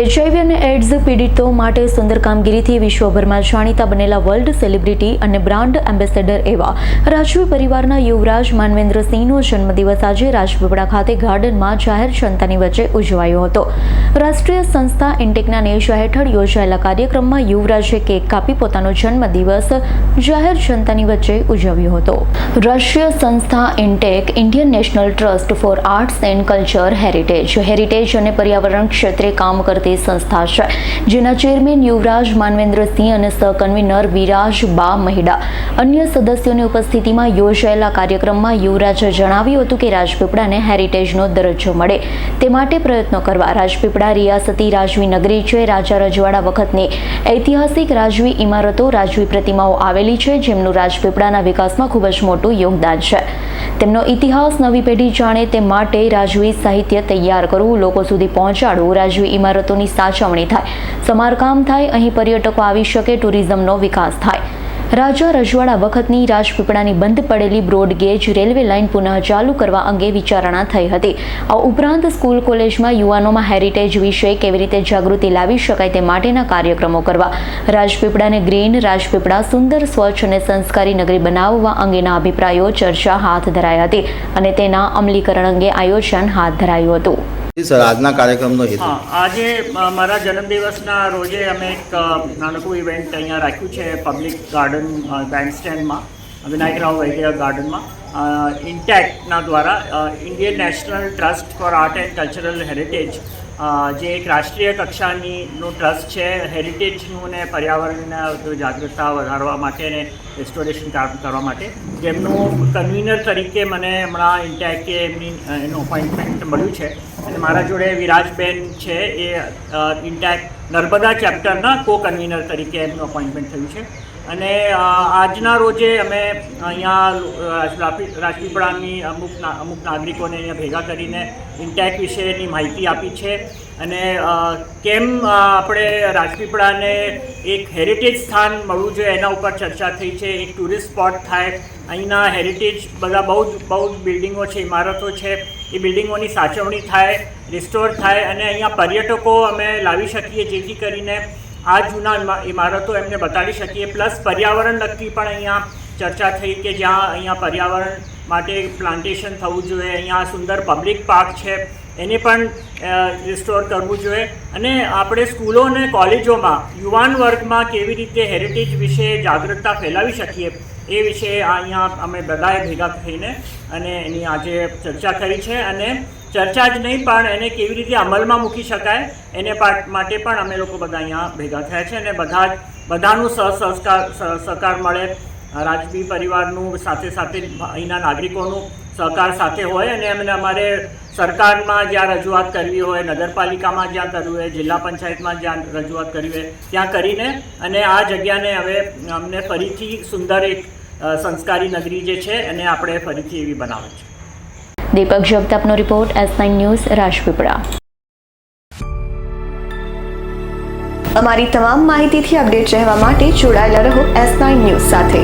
HIV અને ads પીડિતો માટે સુંદર કામગીરીથી વિશ્વભરમાં જાણીતા બનેલા વર્લ્ડ સેલિબ્રિટી અને બ્રાન્ડ એમ્બેસેડર એવા રાજવી પરિવારના યુવરાજ માનવેન્દ્રસિંહનો જન્મદિવસ આજે રાજપીપળા ખાતે ગાર્ડનમાં જાહેર જનતાની વચ્ચે ઉજવાયો હતો. રાષ્ટ્રીય સંસ્થા ઇન્ટેકના નેશા હેઠળ યોજાયેલા કાર્યક્રમમાં યુવરાજે કેક કાપી પોતાનો જન્મદિવસ જાહેર જનતાની વચ્ચે ઉજવ્યો હતો. રાષ્ટ્રીય સંસ્થા INTACH Indian National Trust for Arts and Culture heritage heritage અને પર્યાવરણ ક્ષેત્રે કામ કરતી સંસ્થા છે, જેના ચેરમેન યુવરાજ માનવેન્દ્રસિંહ અને સહકન્વીનર વિરાજ બા મહિડા. અન્ય સદસ્યોની ઉપસ્થિતિમાં યોજાયેલા કાર્યક્રમમાં યુવરાજે જણાવ્યું હતું કે રાજપીપળાને હેરિટેજનો દરજ્જો મળે. તે માટે પ્રયત્નો કરવા રાજપીપળા રિયાસતી રાજવી નગરી છે. રાજા રજવાડા વખતની ઐતિહાસિક રાજવી ઇમારતો રાજવી પ્રતિમાઓ આવેલી છે, જેમનું રાજપીપળાના વિકાસમાં ખૂબ જ મોટું યોગદાન છે. તેમનો ઇતિહાસ નવી પેઢી જાણે તે માટે રાજવી સાહિત્ય તૈયાર કરવું, લોકો સુધી પહોંચાડવું, રાજવી ઇમારતોની સાચવણી થાય. સમારકામ થાય, અહીં પર્યટકો આવી શકે, ટુરિઝમનો વિકાસ થાય. રાજા રજવાડા વખતની રાજપીપળાની બંધ પડેલી બ્રોડગેજ રેલવે લાઇન પુનઃ ચાલુ કરવા અંગે વિચારણા થઈ હતી. આ ઉપરાંત સ્કૂલ કોલેજમાં યુવાનોમાં હેરિટેજ વિશે કેવી રીતે જાગૃતિ લાવી શકાય તે માટેના કાર્યક્રમો કરવા. રાજપીપળાને ગ્રીન, રાજપીપળા સુંદર, સ્વચ્છ અને સંસ્કારી નગરી બનાવવા અંગેના અભિપ્રાયો ચર્ચા હાથ ધરાઈ હતી અને તેના અમલીકરણ અંગે આયોજન હાથ ધરાયું હતું. સર, આજના કાર્યક્રમનો હેતુ. આજે મારા જન્મદિવસના રોજે અમે એક નાનકડું ઇવેન્ટ અહીંયા રાખ્યું છે પબ્લિક ગાર્ડન બેન્ડ સ્ટેન્ડમાં વિનાયકરાવ વૈદ્ય ગાર્ડનમાં. ઇન્ટેકના દ્વારા Indian National Trust for Art and Cultural Heritage જે એક રાષ્ટ્રીય કક્ષાનીનું ટ્રસ્ટ છે, હેરિટેજનું ને પર્યાવરણના જાગૃતતા વધારવા માટે ને રેસ્ટોરેશન કામ કરવા માટે, જેમનું કન્વીનર તરીકે મને હમણાં ઇન્ટેકે એમની એનું અપોઇન્ટમેન્ટ મળ્યું છે. અને મારા જોડે વિરાજબેન છે એ ઇન્ટેક નર્મદા ચેપ્ટરના કો કન્વીનર તરીકે એમનું અપોઇન્ટમેન્ટ થયું છે. અને આજના રોજે અમે અહીંયા રાજપીપળાની અમુક અમુક નાગરિકોને અહીંયા ભેગા કરીને ઇન્ટેક વિશેની માહિતી આપી છે. અને કેમ આપણે રાજપીપળાને એક હેરિટેજ સ્થાન મળવું જોઈએ એના ઉપર ચર્ચા થઈ છે, એક ટુરિસ્ટ સ્પોટ થાય. અહીંના હેરિટેજ બધા બહુ જ બહુ જ બિલ્ડિંગો છે, ઇમારતો છે. એ બિલ્ડિંગોની સાચવણી થાય રિસ્ટોર થાય અને અહીંયા પર્યટકો અમે લાવી શકીએ જેથી કરીને આ જૂના ઇમારતો એમને બતાડી શકીએ. પ્લસ પર્યાવરણ લગતી પણ અહીંયા ચર્ચા થઈ કે જ્યાં અહીંયા પર્યાવરણ માટે પ્લાન્ટેશન થવું જોઈએ, અહીંયા સુંદર પબ્લિક પાર્ક છે, એને પણ રિસ્ટોર કરવું જોઈએ. અને આપણે સ્કૂલો અને કોલેજોમાં યુવાન વર્ગમાં કેવી રીતે હેરિટેજ વિશે જાગૃતતા ફેલાવી શકીએ? એ વિશે અહીંયા અમે બધાએ ભેગા થઈને અને એની આજે ચર્ચા કરી છે અને ચર્ચા જ નહીં, પણ એને કેવી રીતે અમલમાં મૂકી શકાય એને માટે પણ અમે લોકો બધા અહીંયા ભેગા થયા છે અને બધા જ, બધાનું સહસંસ્કાર સહકાર મળે. રાજવી પરિવારનું સાથે સાથે અહીંના નાગરિકોનું સહકાર સાથે હોય અને એમને અમારે સરકારમાં જ્યાં રજૂઆત કરવી હોય નગરપાલિકામાં જ્યાં કરવું હોય જિલ્લા પંચાયતમાં જ્યાં રજૂઆત કરવી હોય ત્યાં કરીને અને આ જગ્યાને હવે અમને ફરીથી સુંદર એક સંસ્કારી નગરી જે છે એને આપણે ફરીથી એવી બનાવે છે. Deepak જગતાપનો report S nine news Rajpipla. અમારી તમામ માહિતીથી અપડેટ રહેવા માટે જોડાયેલા રહો એસ નાઇન ન્યૂઝ સાથે.